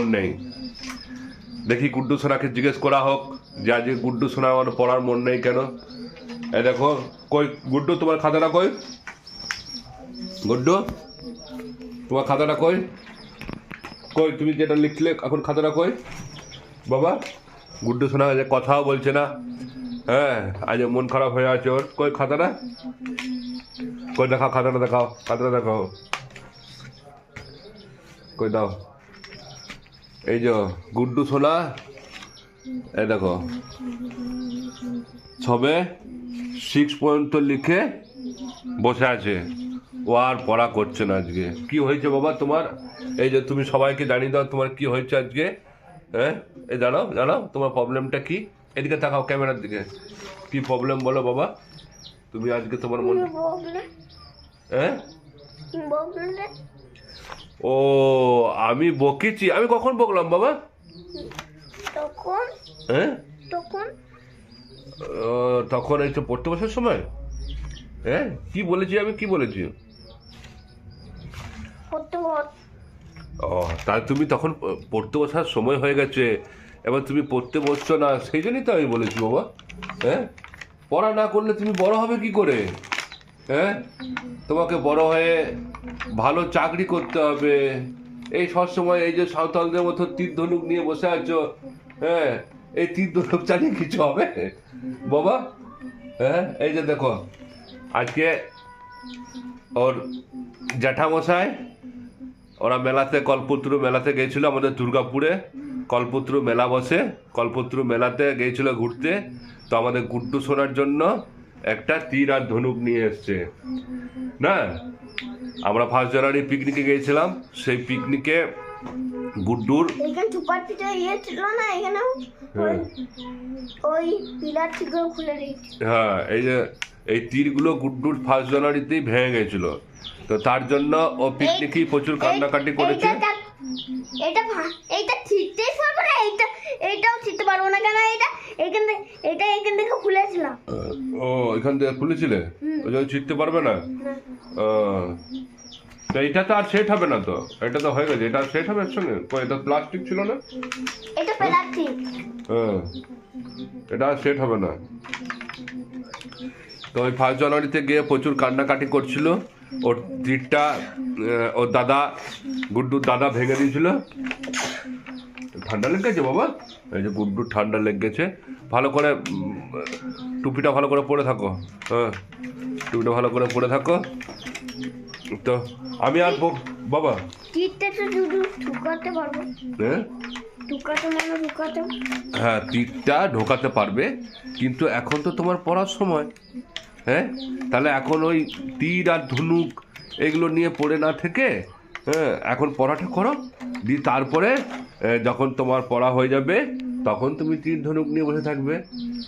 মন নেই। দেখি গুড্ডু সোনাকে জিজ্ঞেস করা হোক, যে আজকে গুড্ডু সোনা আমার পড়ার মন নেই কেন? এই দেখো, কই গুড্ডু, তোমার খাতাটা কই? গুড্ডু, তোমার খাতাটা কই? কই, তুমি যেটা লিখলে এখন খাতাটা কই? বাবা, গুড্ডু সোনা যে কথাও বলছে না। হ্যাঁ আজ মন খারাপ হয়ে আছে ওর। কই খাতাটা? কই দেখাও, খাতাটা দেখাও খাতাটা দেখাও। কই দাও। এই যে গুড্ডু সোনা এই দেখো। সবে সিক্স পর্যন্ত লিখে বসে আছে। ও আর পড়া করছে না আজকে। কি হয়েছে বাবা তোমার? এই যে তুমি সবাইকে জানিয়ে দাও তোমার কি হয়েছে আজকে। হ্যাঁ? এই জানাও জানাও তোমার প্রবলেমটা কি? এদিকে তাকাও ক্যামেরার দিকে। কি প্রবলেম বলো বাবা? তুমি আজকে তোমার মন হ্যাঁ? ও আমি বকেছি। আমি কখন বকলাম বাবা? তখন? হ্যাঁ? তখন? তখন এই তো পড়তে বসার সময়? হ্যাঁ? কি বলেছি আমি? কি বলেছি? ও তাহলে তুমি তখন পড়তে বসার সময় হয়ে গেছে। এবার তুমি পড়তে বসছো না সেই জন্যই তো আমি বলেছি বাবা। হ্যাঁ? পড়া না করলে তুমি বড় হবে কি করে? হ্যাঁ? তোমাকে বড় হয়ে ভালো চাকরি করতে হবে। এই সবসময় এই যে সাঁওতালদের মতো তীর ধনুক নিয়ে বসে আছো হ্যাঁ? এই তীর ধনুক চালিয়ে কিছু হবে? বাবা হ্যাঁ? এই যে দেখো, আজকে ওর জ্যাঠামশাই, ওরা মেলাতে, কল্পত্রু মেলাতে গিয়েছিল আমাদের দুর্গাপুরে। কল্পত্রু মেলা বসে, কল্পত্রু মেলাতে গিয়েছিল ঘুরতে। তো আমাদের গুড্ডু শোনার জন্য একটা তীর আর ধনুক নিয়ে এসছে। না? আমরা ফার্স্ট জানুয়ারি পিকনিকে গিয়েছিলাম সেই পিকনিকে গুড্ডুর এখানে ইয়ে ছিল না এখানে হ্যাঁ। ওই পিলার থেকে খুলে হ্যাঁ এই যে এই তীরগুলো গুড্ডুর ফার্স্ট জানুয়ারিতেই ভেঙে গেছিল। তো তার জন্য ও পিকনিকেই প্রচুর কান্নাকাটি করেছে। এটা এইটা ঠিকতেই পারব না এইটা এইটাও ঠিকতে পারব না কেন? এটা এখান থেকে এটা এখান থেকে খুলেছিলাম। ও এখান থেকে খুলেছিলে? ওই জন্য শিখতে পারবে না? তো এটা তো আর সেট হবে না তো? এটা তো হয়ে গেছে। এটা সেট হবে এর সঙ্গে কই, এটা প্লাস্টিক ছিল না? এটা প্লাস্টিক হ্যাঁ। এটা সেট হবে না? তো ওই ফার্স্ট জানুয়ারিতে গিয়ে প্রচুর কান্নাকাটি করছিল। ওর তীরটা ওর দাদা গুড্ডুর দাদা ভেঙে দিয়েছিল। ঠান্ডা লেগে গেছে বাবা? এই যে গুড্ডুর ঠান্ডা লেগে গেছে ভালো করে টুপিটা ভালো করে পরে থাকো। হ্যাঁ টুপিটা ভালো করে পরে থাকো। তো আমি আর বাবা? টিটটা তো ঢুকাতে পারব। হ্যাঁ? ঢুকাতে মানে হ্যাঁ তীরটা ঢোকাতে পারবে। কিন্তু এখন তো তোমার পড়ার সময়। হ্যাঁ? তাহলে এখন ওই তীর আর ধনুক এগুলো নিয়ে পড়ে না থেকে হ্যাঁ এখন পড়াটা করো। দিয়ে তারপরে যখন তোমার পড়া হয়ে যাবে তখন তুমি তীর ধনুক নিয়ে বসে থাকবে।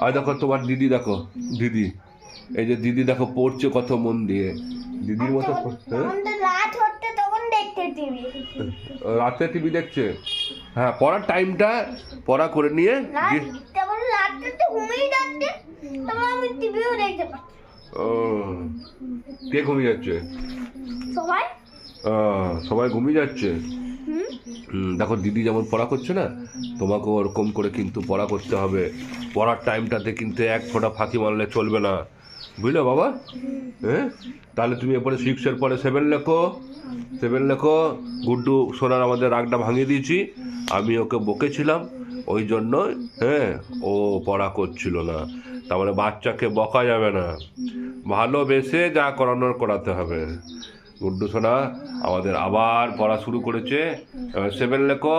আর দেখো তোমার দিদি দেখো দিদি এই যে দিদি দেখো পড়ছে কত মন দিয়ে। দিদির মতো রাত টিভি। দেখছে? হ্যাঁ পড়ার টাইমটা পড়া করে নিয়ে ঘুমিয়ে যাচ্ছে আমি টিভিও দেখতে পাচ্ছি। ও কে ঘুমিয়ে যাচ্ছে? সবাই? সবাই ঘুমিয়ে যাচ্ছে? দেখো দিদি যেমন পড়া করছে না তোমাকে ওরকম করে কিন্তু পড়া করতে হবে। পড়ার টাইমটাতে কিন্তু এক ফোঁটা ফাঁকি মারলে চলবে না। বুঝলে বাবা? হ্যাঁ তাহলে তুমি এরপরে সিক্সের পরে সেভেন লেখো। সেভেন লেখো। গুড্ডু সোনার আমাদের রাগটা ভাঙিয়ে দিয়েছি। আমি ওকে বকেছিলাম ওই জন্য হ্যাঁ ও পড়া করছিল না। তার মানে বাচ্চাকে বকা যাবে না। ভালোবেসে যা করানোর করাতে হবে। গুড্ডু সোনা, আমাদের আবার পড়া শুরু করেছে। সেভেন লেখো।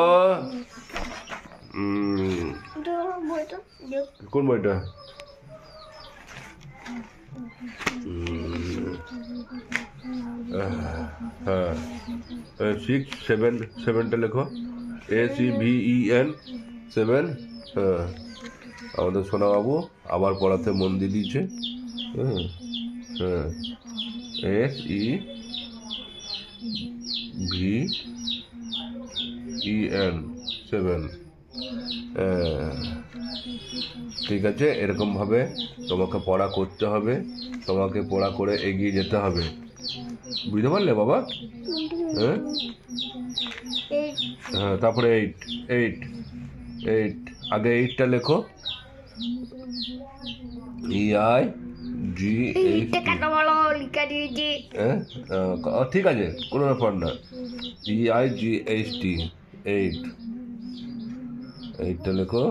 কোন বইটা? হ্যাঁ সিক্স সেভেন সেভেনটা লেখো। A C V E N seven হ্যাঁ। আমাদের সোনাবাবু আবার পড়াতে মন দিয়ে দিয়েছে। হ্যাঁ। S E V E N seven ঠিক আছে এরকমভাবে তোমাকে পড়া করতে হবে, তোমাকে পড়া করে এগিয়ে যেতে হবে। বুঝতে পারলে বাবা? হ্যাঁ? হ্যাঁ তারপরে এইট এইট এইট আগে এইটটা লেখো। ই আই জি এইটা লিখা দিয়েছি হ্যাঁ? ঠিক আছে কোনো ব্যাপার না। E I G H T eight এইটটা লেখো।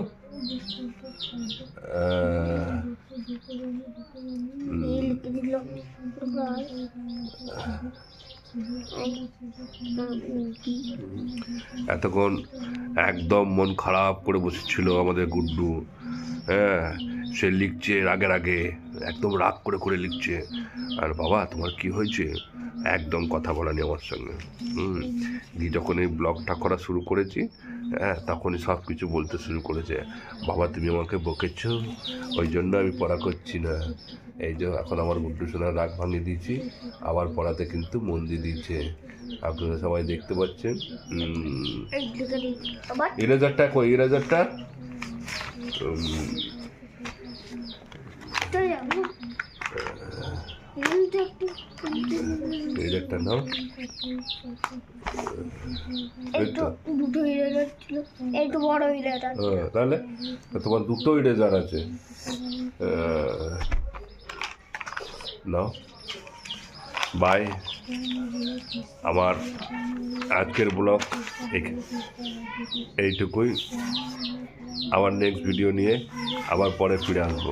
আহ, এতক্ষণ একদম মন খারাপ করে বসেছিল আমাদের গুড্ডু। হ্যাঁ সে লিখছে রাগে আগে একদম রাগ করে করে লিখছে। আর বাবা, তোমার কি হয়েছে? একদম কথা বলানি আমার সঙ্গে। হুম যখন এই ব্লগটা করা শুরু করেছি হ্যাঁ তখনই সব কিছু বলতে শুরু করেছে। বাবা তুমি আমাকে বকেছ ওই জন্য আমি পড়া করছি না। এই যে এখন আমার গুড্ডু সোনার রাগ ভাঙিয়ে দিয়েছি আবার পড়াতে কিন্তু মন দিয়ে দিয়েছে আপনারা সবাই দেখতে পাচ্ছেন। ইরেজারটা কই? ইরেজারটা? ইরেজারটা নাও। একটু দুটো হিরে ছিল একটু বড় হিরেটা হ্যাঁ, তাহলে? তোমার দুটো ইরেজার আছে? নাও। বাই। আমার আজকের ব্লগ এইটুকুই। আবার নেক্সট ভিডিও নিয়ে আবার পরে ফিরে আসব।